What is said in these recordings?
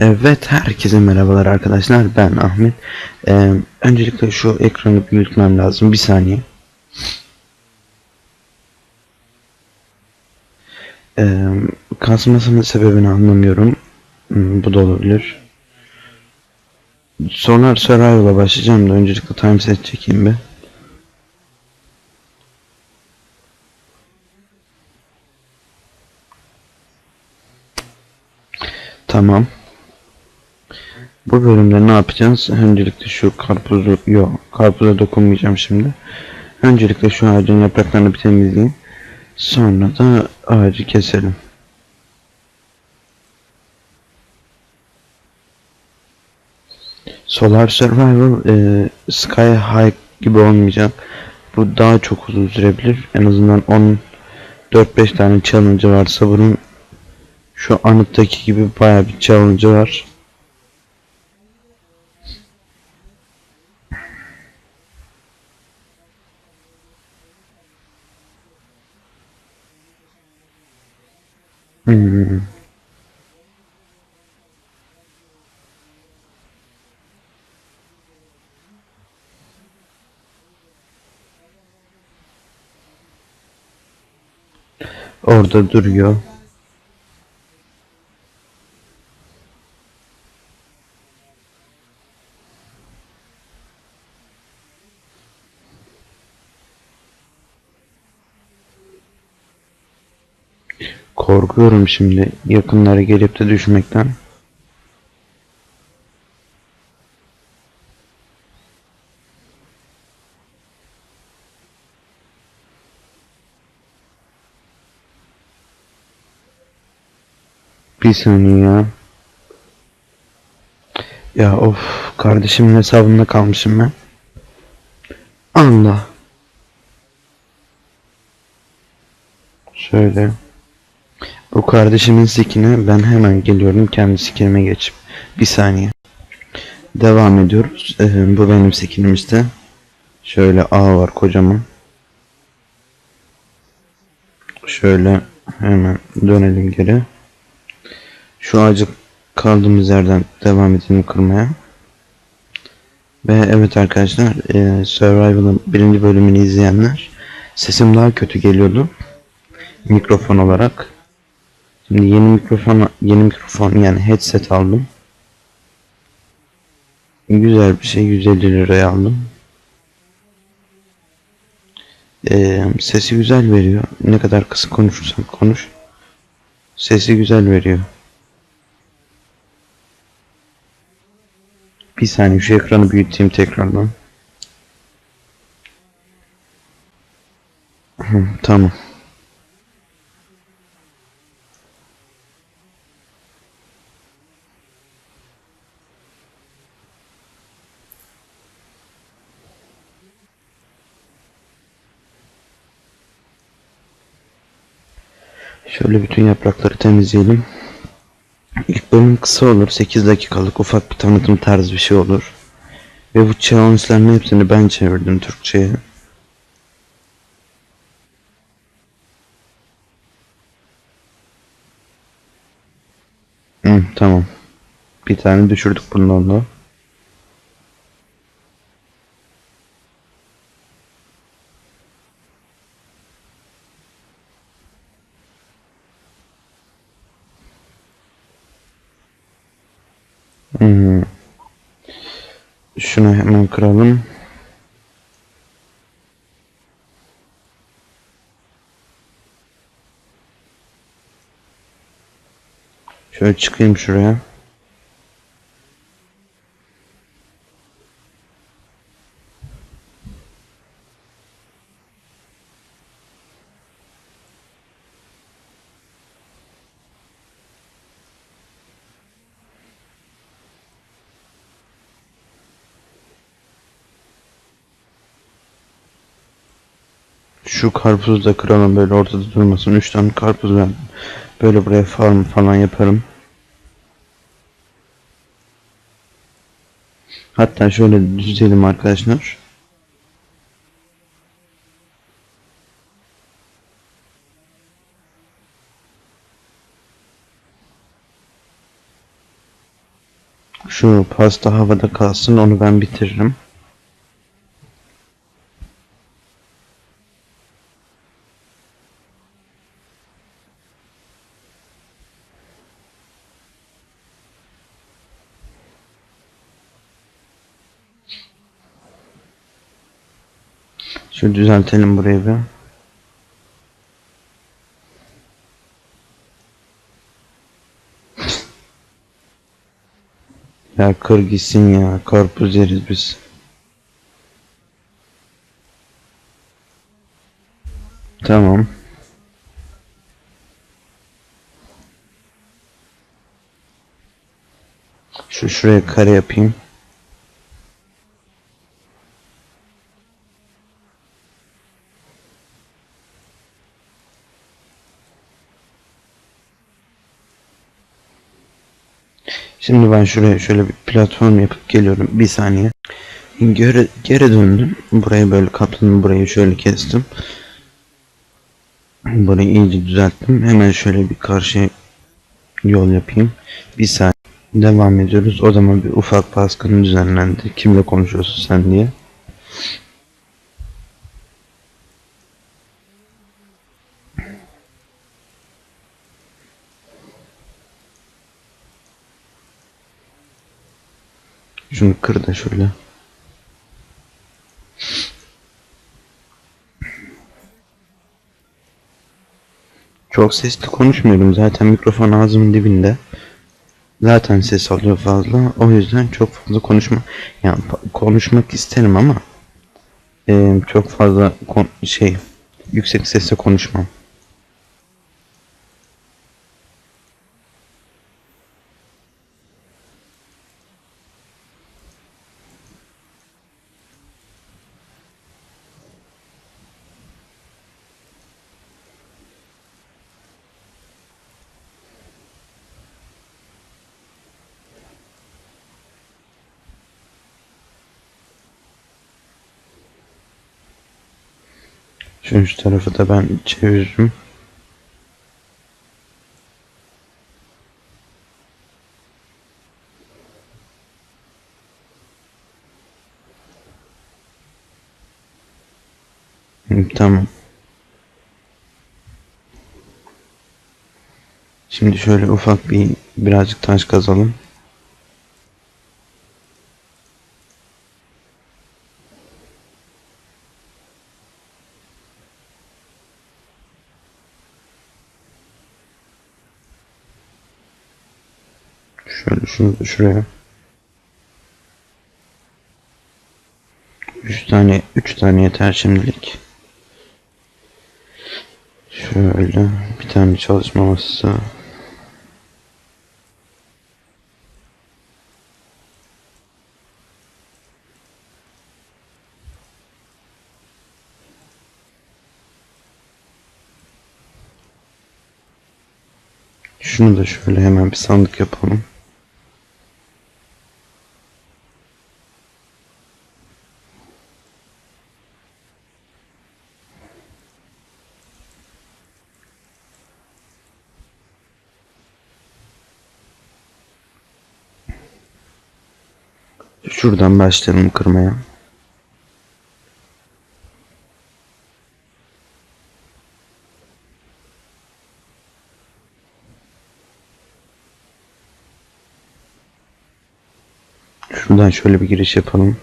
Evet, herkese merhabalar arkadaşlar. Ben Ahmet. Ee, öncelikle şu ekranı büyütmem lazım. Bir saniye. Ee, kasmasının sebebini anlamıyorum. Hmm, bu da olabilir. Sonra Survival'a başlayacağım da öncelikle time set çekeyim bir. Tamam. Bu bölümde ne yapacağız? Öncelikle şu karpuzu, yok karpuza dokunmayacağım şimdi. Öncelikle şu ağacın yapraklarını bir temizleyeyim. Sonra da ağacı keselim. Solar Survival e, Sky High gibi olmayacak. Bu daha çok uzun sürebilir. En azından 10 4-5 tane challenge varsa bunun şu anıttaki gibi bayağı bir challenge var. Hmm. Orada duruyor. Korkuyorum şimdi yakınlara gelip de düşmekten. Bir saniye ya. Ya of kardeşimin hesabında kalmışım ben. Allah. Şöyle. Bu kardeşimin sikine ben hemen geliyorum kendi sikime geçip. Bir saniye. Devam ediyoruz. Ee, bu benim sikinim işte. Şöyle A var kocaman. Şöyle hemen dönelim geri. Şu ağacı kaldığımız yerden devam edelim kırmaya. Ve evet arkadaşlar e, Survival'ın birinci bölümünü izleyenler sesim daha kötü geliyordu mikrofon olarak. Şimdi yeni mikrofon yeni mikrofon yani headset aldım. Güzel bir şey 150 liraya aldım. Ee, sesi güzel veriyor. Ne kadar kısık konuşursan konuş. Sesi güzel veriyor. Bir saniye şu ekranı büyüteyim tekrardan. Tamam. Şöyle bütün yaprakları temizleyelim. İlk bölüm kısa olur. 8 dakikalık ufak bir tanıtım tarzı bir şey olur. Ve bu challenge'ların hepsini ben çevirdim Türkçe'ye. Hı, tamam. Bir tane düşürdük bundan da. Hmm. Şunu hemen kıralım. Şöyle çıkayım şuraya. Şu karpuzu da kıralım böyle ortada durmasın. 3 tane karpuz ben böyle buraya farm falan yaparım. Hatta şöyle düzelim arkadaşlar. Şu pasta havada kalsın onu ben bitiririm. Şu düzeltelim burayı bir. Ya kır gitsin ya. Karpuz yeriz biz. Tamam. Şu şuraya kare yapayım. Şimdi ben şuraya şöyle bir platform yapıp geliyorum. Bir saniye. Geri, geri döndüm. Burayı böyle kapladım. Burayı şöyle kestim. Burayı iyice düzelttim. Hemen şöyle bir karşı yol yapayım. Bir saniye. Devam ediyoruz. O zaman bir ufak baskın düzenlendi. Kimle konuşuyorsun sen diye. Şunu kır şöyle. Çok sesli konuşmuyorum. Zaten mikrofon ağzımın dibinde. Zaten ses alıyor fazla. O yüzden çok fazla konuşma. Yani konuşmak isterim ama e, çok fazla kon- şey yüksek sesle konuşmam. Şu üst tarafı da ben çeviririm. Tamam. Şimdi şöyle ufak bir birazcık taş kazalım. Şöyle şunu da şuraya. Üç tane, üç tane yeter şimdilik. Şöyle bir tane çalışma masası. Şunu da şöyle hemen bir sandık yapalım. Şuradan başlayalım kırmaya. Şuradan şöyle bir giriş yapalım.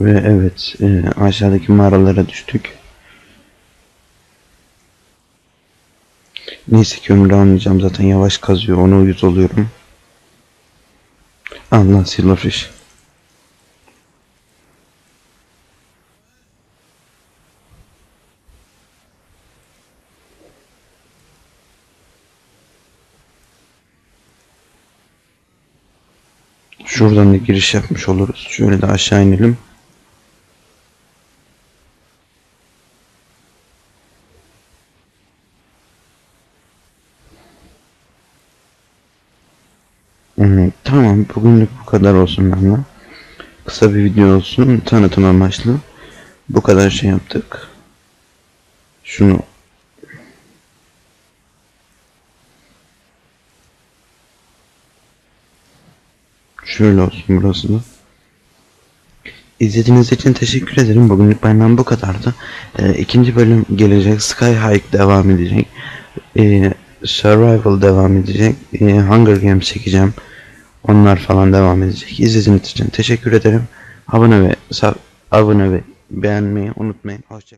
Ve evet e, aşağıdaki mağaralara düştük. Neyse ki ömrü almayacağım zaten yavaş kazıyor ona uyuz oluyorum. Allah silverfish. Şuradan da giriş yapmış oluruz. Şöyle de aşağı inelim. Tamam bugünlük bu kadar olsun benden. Kısa bir video olsun tanıtım amaçlı. Bu kadar şey yaptık. Şunu Şöyle olsun burası da. İzlediğiniz için teşekkür ederim. Bugünlük benden bu kadardı. Ee, ikinci bölüm gelecek. Sky Hike devam edecek. Ee, Survival devam edecek. Ee, Hunger Games çekeceğim. Onlar falan devam edecek. İzlediğiniz için teşekkür ederim. Abone ve abone ve beğenmeyi unutmayın. Hoşçakalın.